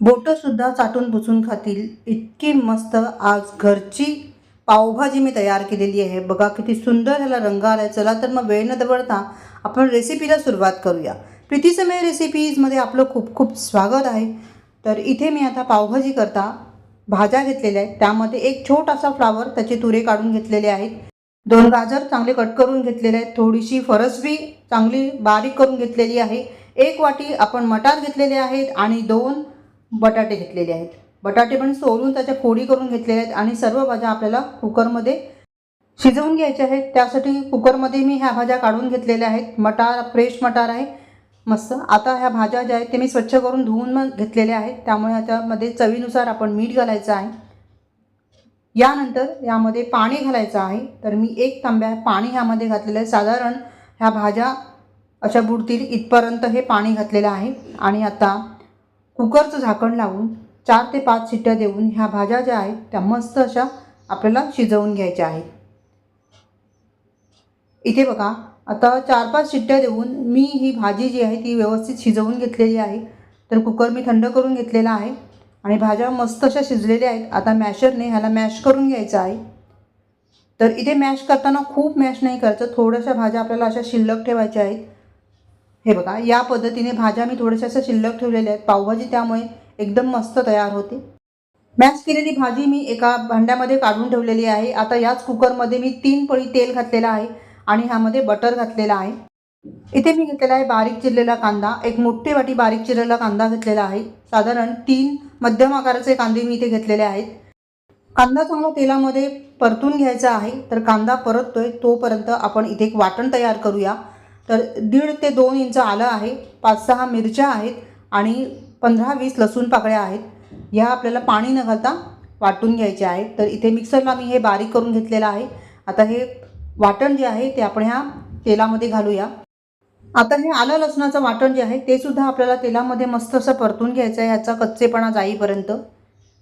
बोटंसुद्धा चाटून पुसून खातील. इतकी मस्त आज घरची पावभाजी मी तयार केलेली आहे. बघा किती सुंदर ह्याला रंग आला आहे चला तर मग वेळ न दवडता आपण रेसिपीला सुरुवात करूया. प्रीतीसमय रेसिपीजमध्ये आपलं खूप खूप स्वागत आहे. तर इथे मी आता पावभाजी करता भाज्या घेतलेल्या आहेत. त्यामध्ये एक छोटासा फ्लावर त्याचे तुरे काढून घेतलेले आहेत. दोन गाजर चांगले कट करून घेतलेले आहेत. थोडीशी फरसबी चांगली बारीक करून घेतलेली आहे. एक वाटी आपण मटार घेतलेले आहेत आणि दोन बटाटे घेतलेले आहेत. बटाटे पण सोलून त्याच्या फोडी करून घेतलेल्या आहेत आणि सर्व भाज्या आपल्याला कुकरमध्ये शिजवून घ्यायच्या आहेत. त्यासाठी कुकरमध्ये मी ह्या भाज्या काढून घेतलेल्या आहेत. मटार फ्रेश मटार आहे. मस्त. आता ह्या भाज्या ज्या आहेत ते मी स्वच्छ करून धुवून मग घेतलेल्या आहेत. त्यामुळे ह्याच्यामध्ये चवीनुसार आपण मीठ घालायचं आहे. यानंतर यामध्ये पाणी घालायचं आहे. तर मी एक तांब्या पाणी ह्यामध्ये घातलेलं आहे. साधारण ह्या भाज्या अशा बुडतील इथपर्यंत हे पाणी घातलेलं आहे. आणि आता कुकरचं झाकण लावून चार ते पाच शिट्ट्या देऊन ह्या भाज्या ज्या आहेत त्या मस्त अशा आपल्याला शिजवून घ्यायच्या आहेत. इथे बघा आता चार पाच शिट्ट्या देऊन मी ही भाजी जी आहे ती व्यवस्थित शिजवून घेतलेली आहे. तर कुकर मी थंड करून घेतलेला आहे आणि भाज्या मस्त अशा शिजलेल्या आहेत. आता मॅशरने ह्याला मॅश करून घ्यायचं आहे. तर इथे मॅश करताना खूप मॅश नाही करायचं थोड्याशा भाज्या आपल्याला अशा शिल्लक ठेवायच्या आहेत. हे बघा या पद्धतीने भाज्या मी थोड्याशा अशा शिल्लक ठेवलेल्या आहेत. पावभाजी त्यामुळे एकदम मस्त तयार होते. मॅश केलेली भाजी मी एका भांड्यामध्ये काढून ठेवलेली आहे. आता याच कुकरमध्ये मी तीन पळी तेल घातलेलं आहे आणि ह्यामध्ये बटर घातलेलं आहे. इथे मी घेतलेला आहे बारीक चिरलेला कांदा. एक मोठी वाटी बारीक चिरलेला कांदा घेतलेला आहे. साधारण तीन मध्यम आकाराचे कांदे मी इथे घेतलेले आहेत. कांदा चांगला तेलामध्ये परतून घ्यायचा आहे. तर कांदा परततोय तोपर्यंत आपण इथे एक वाटण तयार करूया. तर दीड ते दोन इंच आलं आहे पाच सहा मिरच्या आहेत आणि पंधरा वीस लसूण पाकळ्या आहेत. ह्या आपल्याला पाणी न घालता वाटून घ्यायच्या आहेत. तर इथे मिक्सरला मी हे बारीक करून घेतलेलं आहे. आता हे वाटण जे आहे ते आपण ह्या तेलामध्ये घालूया. आता हे आलं लसणाचं वाटण जे आहे ते सुद्धा आपल्याला तेलामध्ये मस्त असं परतून घ्यायचं आहे ह्याचा कच्चेपणा जाईपर्यंत.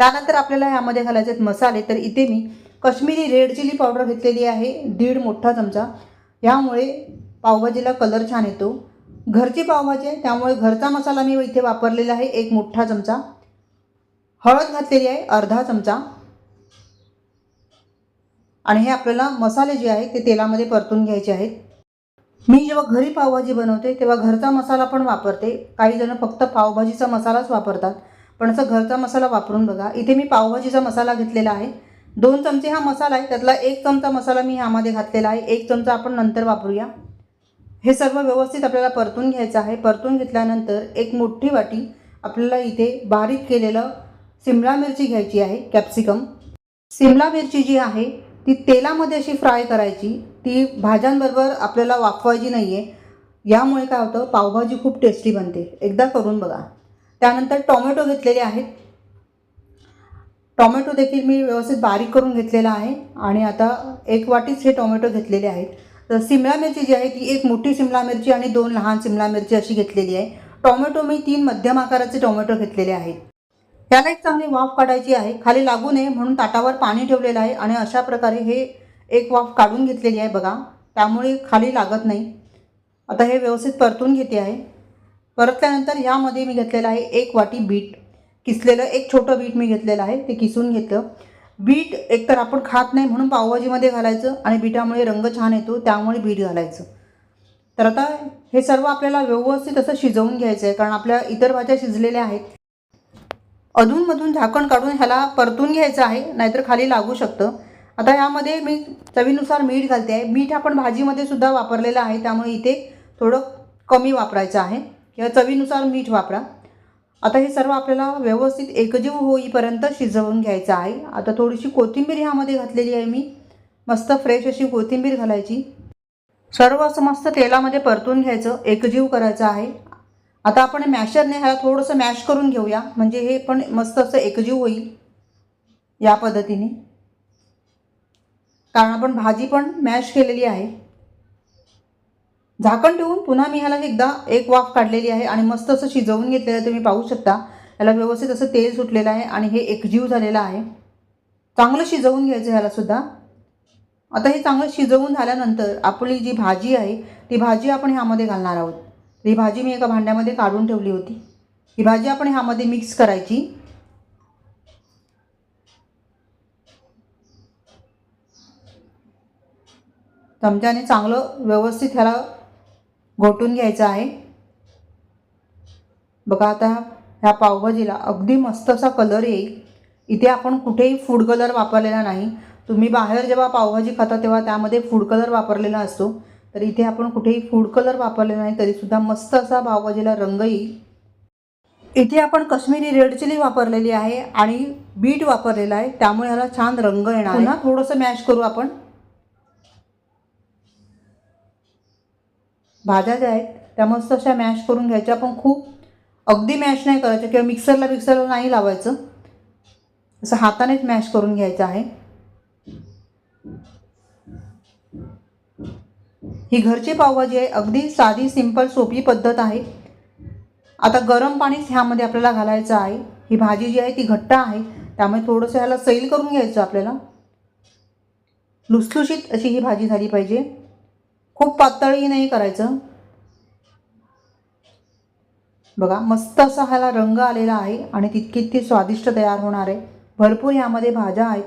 त्यानंतर आपल्याला ह्यामध्ये घालायचे आहेत मसाले. तर इथे मी कश्मीरी रेड चिली पावडर घेतलेली आहे दीड मोठा चमचा. ह्यामुळे पावभाजीला कलर छान येतो. घरची पावभाजी आहे त्यामुळे घरचा मसाला मी इथे वापरलेला आहे एक मोठा चमचा. हळद घातलेली आहे अर्धा चमचा. आणि हे आपल्याला मसाले जे आहेत ते तेलामध्ये परतून घ्यायचे आहेत. मी जेव्हा घरी पावभाजी बनवते तेव्हा घरचा मसाला पण वापरते. काही जण फक्त पावभाजीचा मसालाच वापरतात. पण असं घरचा मसाला वापरून बघा. इथे मी पावभाजीचा मसाला घेतलेला आहे. दोन चमचे हा मसाला आहे त्यातला एक चमचा मसाला मी ह्यामध्ये घातलेला आहे. एक चमचा आपण नंतर वापरूया. हे सर्व व्यवस्थित आपल्याला परतून घ्यायचं आहे. परतून घेतल्यानंतर एक मोठी वाटी आपल्याला इथे बारीक केलेलं सिमला मिरची घ्यायची आहे कॅप्सिकम सिमला मिरची जी आहे ती तेलामध्ये अशी फ्राय करायची. ती भाज्यांबरोबर आपल्याला वाफवायची नाही आहे यामुळे काय होतं पावभाजी खूप टेस्टी बनते. एकदा करून बघा. त्यानंतर टोमॅटो घेतलेले आहेत. टोमॅटो देखील मी व्यवस्थित बारीक करून घेतलेला आहे. आणि आता एक वाटीच हे टोमॅटो घेतलेले आहेत. तर सिमला मिरची जी आहे ती एक मोठी सिमला मिरची आणि दोन लहान सिमला मिरची अशी घेतलेली आहे. टोमॅटो मी तीन मध्यम आकाराचे टोमॅटो घेतलेले आहेत. त्याला एक चांगली वाफ काढायची आहे. खाली लागू नये म्हणून ताटावर पाणी ठेवलेलं आहे आणि अशा प्रकारे हे एक वाफ काढून घेतलेली आहे बघा. त्यामुळे खाली लागत नाही. आता हे व्यवस्थित परतून घेते आहे. परतल्यानंतर ह्यामध्ये मी घेतलेलं आहे एक वाटी बीट. किसलेलं एक छोटं बीट मी घेतलेलं आहे. ते किसून घेतलं. बीट एकतर आपण खात नाही म्हणून पावभाजीमध्ये घालायचं आणि बीटामुळे रंग छान येतो त्यामुळे बीट घालायचं. तर आता हे सर्व आपल्याला व्यवस्थित असं शिजवून घ्यायचं आहे कारण आपल्या इतर भाज्या शिजलेल्या आहेत. अधूनमधून झाकण काढून ह्याला परतून घ्यायचं आहे नाहीतर खाली लागू शकतं. आता यामध्ये मी चवीनुसार मीठ घालते आहे. मीठ आपण भाजीमध्ये सुद्धा वापरलेलं आहे त्यामुळे इथे थोडं कमी वापरायचं आहे. किंवा चवीनुसार मीठ वापरा. आता हे सर्व आपल्याला व्यवस्थित एकजीव होईपर्यंत शिजवून घ्यायचं आहे. आता थोडीशी कोथिंबीर ह्यामध्ये घातलेली आहे मी. मस्त फ्रेश अशी कोथिंबीर घालायची. सर्व असं मस्त तेलामध्ये परतून घ्यायचं एकजीव करायचं आहे. आता आपण मॅशरने ह्याला थोडंसं मॅश करून घेऊया. म्हणजे हे पण मस्त असं एकजीव होईल या पद्धतीने. कारण आपण भाजी पण मॅश केलेली आहे. झाकण ठेवून पुन्हा मी ह्याला एकदा एक वाफ काढलेली आहे आणि मस्त असं शिजवून घेतलेलं आहे तुम्ही पाहू शकता. ह्याला व्यवस्थित असं तेल सुटलेलं आहे आणि हे एकजीव झालेलं आहे. चांगलं शिजवून घ्यायचं ह्यालासुद्धा आता हे चांगलं शिजवून झाल्यानंतर आपली जी भाजी आहे ती भाजी आपण ह्यामध्ये घालणार आहोत. ही भाजी मी एका भांड्यामध्ये काढून ठेवली होती. ही भाजी आपण ह्यामध्ये मिक्स करायची. चमच्याने चांगलं व्यवस्थित ह्याला घोटून घ्यायचा आहे. बघा आता ह्या पावभाजीला अगदी मस्त असा कलर येईल. इथे आपण कुठेही फूड कलर वापरलेला नाही. तुम्ही बाहेर जेव्हा पावभाजी खाता तेव्हा त्यामध्ये फूड कलर वापरलेला असतो. तर इथे आपण कुठेही फूड कलर वापरलेला नाही तरीसुद्धा मस्त असा पावभाजीला रंग येईल. इथे आपण कश्मीरी रेड चिली वापरलेली आहे आणि बीट वापरलेला आहे. त्यामुळे ह्याला छान रंग येणार ना थोडंसं मॅश करू आपण. भाज्या ज्या आहेत त्या मस्त अशा मॅश करून घ्यायच्या. पण खूप अगदी मॅश नाही करायचं किंवा मिक्सरला मिक्सरला नाही लावायचं. असं हातानेच मॅश करून घ्यायचं आहे. ही घरची पावभाजी आहे. अगदी साधी सिंपल सोपी पद्धत आहे. आता गरम पाणीच ह्यामध्ये आपल्याला घालायचं आहे. ही भाजी जी आहे ती घट्ट आहे. त्यामुळे थोडंसं ह्याला सैल करून घ्यायचं आपल्याला. लुसलुशीत अशी ही भाजी झाली पाहिजे. खूप पातळही नाही करायचं. बघा मस्त असा ह्याला रंग आलेला आहे आणि तितकी ती स्वादिष्ट तयार होणार आहे. भरपूर यामध्ये भाज्या आहेत.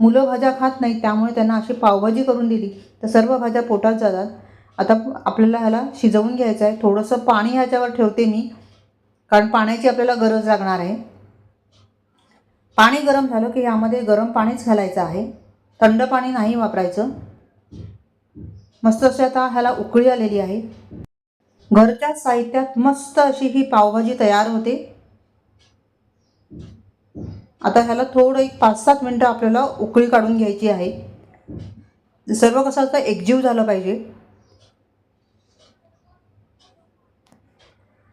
मुलं भाज्या खात नाहीत त्यामुळे त्यांना अशी पावभाजी करून दिली तर सर्व भाज्या पोटात जातात. आता आपल्याला ह्याला शिजवून घ्यायचं आहे. थोडंसं पाणी ह्याच्यावर ठेवते मी कारण पाण्याची आपल्याला गरज लागणार आहे. पाणी गरम झालं की यामध्ये गरम पाणीच घालायचं आहे. थंड पाणी नाही वापरायचं. मस्त अशी आता ह्याला उकळी आलेली आहे. घरच्या साहित्यात मस्त अशी ही पावभाजी तयार होते. आता ह्याला थोडं एक पाच सात मिनटं आपल्याला उकळी काढून घ्यायची आहे. सर्व कसं असतं एकजीव झालं पाहिजे.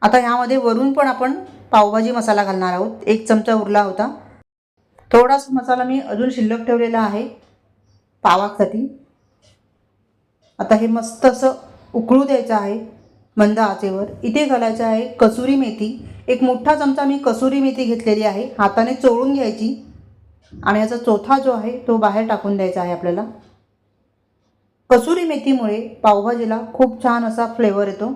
आता ह्यामध्ये वरून पण आपण पावभाजी मसाला घालणार आहोत. एक चमचा उरला होता. थोडासा मसाला मी अजून शिल्लक ठेवलेला आहे. पावासाठी. आता हे मस्त असं उकळू द्यायचं आहे मंद आचेवर. इथे घालायचं आहे कसुरी मेथी. एक मोठा चमचा मी कसुरी मेथी घेतलेली आहे. हाताने चोळून घ्यायची. आणि याचा चोथा जो आहे तो बाहेर टाकून द्यायचा आहे आपल्याला. कसुरी मेथीमुळे पावभाजीला खूप छान असा फ्लेवर येतो.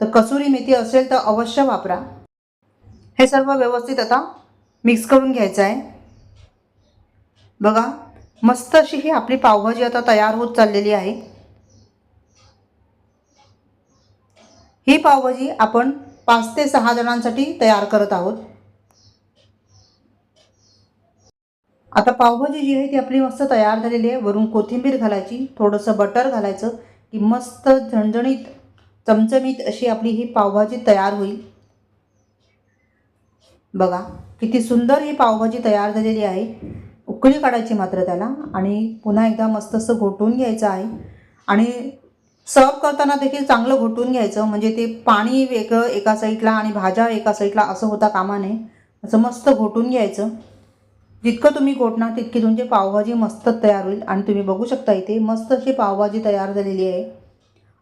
तर कसुरी मेथी असेल तर अवश्य वापरा. हे सर्व व्यवस्थित आता मिक्स करून घ्यायचं आहे. बघा मस्त अशी ही आपली पावभाजी आता तयार होत चाललेली आहे. ही पावभाजी आपण पाच ते सहा जणांसाठी तयार करत आहोत. आता पावभाजी जी आहे ती आपली मस्त तयार झालेली आहे. वरून कोथिंबीर घालायची थोडंसं बटर घालायचं की मस्त झणझणीत चमचमीत अशी आपली ही पावभाजी तयार होईल. बघा किती सुंदर ही पावभाजी तयार झालेली आहे. उकळी काढायची मात्र त्याला आणि पुन्हा एकदा मस्त असं घोटून घ्यायचं आहे. आणि सर्व करताना देखील चांगलं घोटून घ्यायचं म्हणजे ते पाणी वेगळं एका साईडला आणि भाज्या एका साईडला असं होता कामा नये. असं मस्त घोटून घ्यायचं. जितकं तुम्ही घोटणार तितकी तुमची पावभाजी मस्त तयार होईल. आणि तुम्ही बघू शकता इथे मस्त अशी पावभाजी तयार झालेली आहे.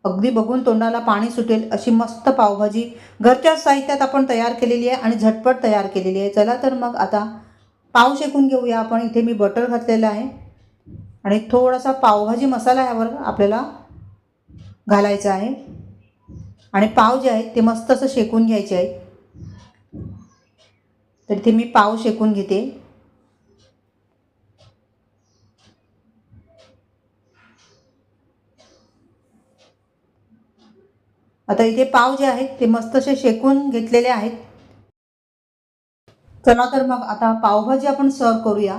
अगदी बघून तोंडाला पाणी सुटेल अशी मस्त पावभाजी. घरच्या साहित्यात आपण तयार केलेली आहे आणि झटपट तयार केलेली आहे. चला तर मग आता पाव शेकून घेऊया. आपण इथे मी बटर घातलेलं आहे. आणि थोडासा पावभाजी मसाला ह्यावर आपल्याला घालायचं आहे. आणि पाव जे आहेत ते मस्त असं शेकून घ्यायचे आहेत. तर इथे मी पाव शेकून घेते. आता इथे पाव जे आहेत ते मस्त असे शेकून घेतलेले आहेत. चला तर मग आता पावभाजी आपण सर्व करूया.